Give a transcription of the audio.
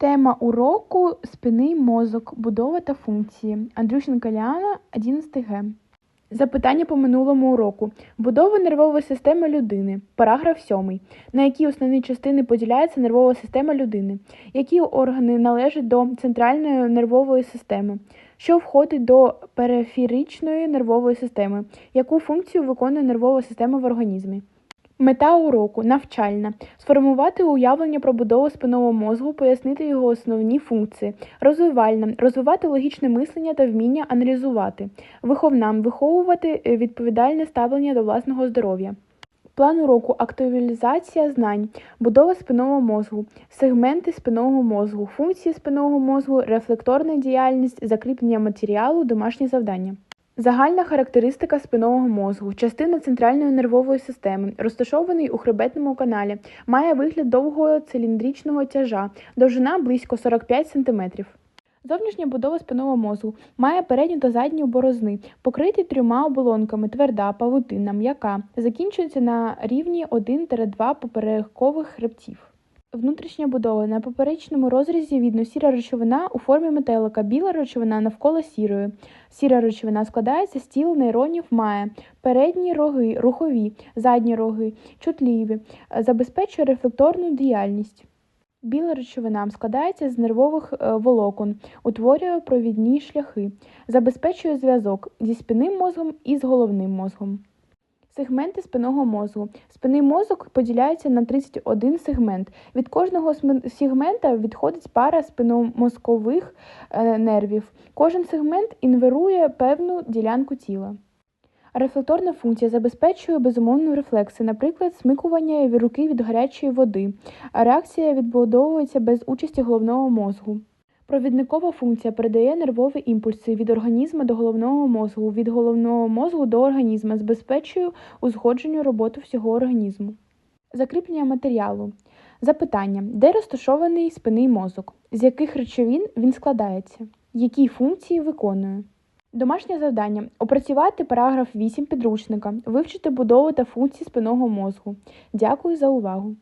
Тема уроку спинний мозок, будова та функції. Андрющенко Ліана, 11 Г. Запитання по минулому уроку. Будова нервової системи людини. Параграф 7. На які основні частини поділяється нервова система людини? Які органи належать до центральної нервової системи? Що входить до периферичної нервової системи? Яку функцію виконує нервова система в організмі? Мета уроку навчальна. Сформувати уявлення про будову спинного мозку, пояснити його основні функції. Розвивальна. Розвивати логічне мислення та вміння аналізувати. Виховна. Виховувати е, відповідальне ставлення до власного здоров'я. План уроку актуалізація знань, будова спинного мозку, сегменти спинного мозку, функції спинного мозку, рефлекторна діяльність, закріплення матеріалу, домашні завдання. Загальна характеристика спинного мозку, частина центральної нервової системи, розташований у хребетному каналі, має вигляд довгого циліндричного тяжа, довжина близько 45 см. Зовнішня будова спинного мозку має передню та задню борозни, покриті трьома оболонками, тверда, павутинна, м'яка, закінчується на рівні 1-2 поперекових хребців. Внутрішня будова на поперечному розрізі видно сіра речовина у формі метелика, біла речовина навколо сірої. Сіра речовина складається з тіл нейронів має передні роги рухові, задні роги чутливі, забезпечує рефлекторну діяльність. Біла речовина складається з нервових е, волокон, утворює провідні шляхи, забезпечує зв'язок зі спинним мозгом і з головним мозгом. Сегменти спинного мозку. Спинний мозок поділяється на 31 сегмент. Від кожного сегмента відходить пара спинномозкових е, нервів. Кожен сегмент інверує певну ділянку тіла. Рефлекторна функція забезпечує безумовну рефлекси, наприклад, смикування руки від гарячої води. Реакція відбудовується без участі головного мозку. Провідникова функція передає нервові імпульси від організму до головного мозку, від головного мозку до організму, забезпечує узгодженню роботи всього організму. Закріплення матеріалу. Запитання: де розташований спинний мозок? З яких речовин він складається? Які функції виконує? Домашнє завдання опрацювати параграф 8 підручника, вивчити будову та функції спинного мозку. Дякую за увагу!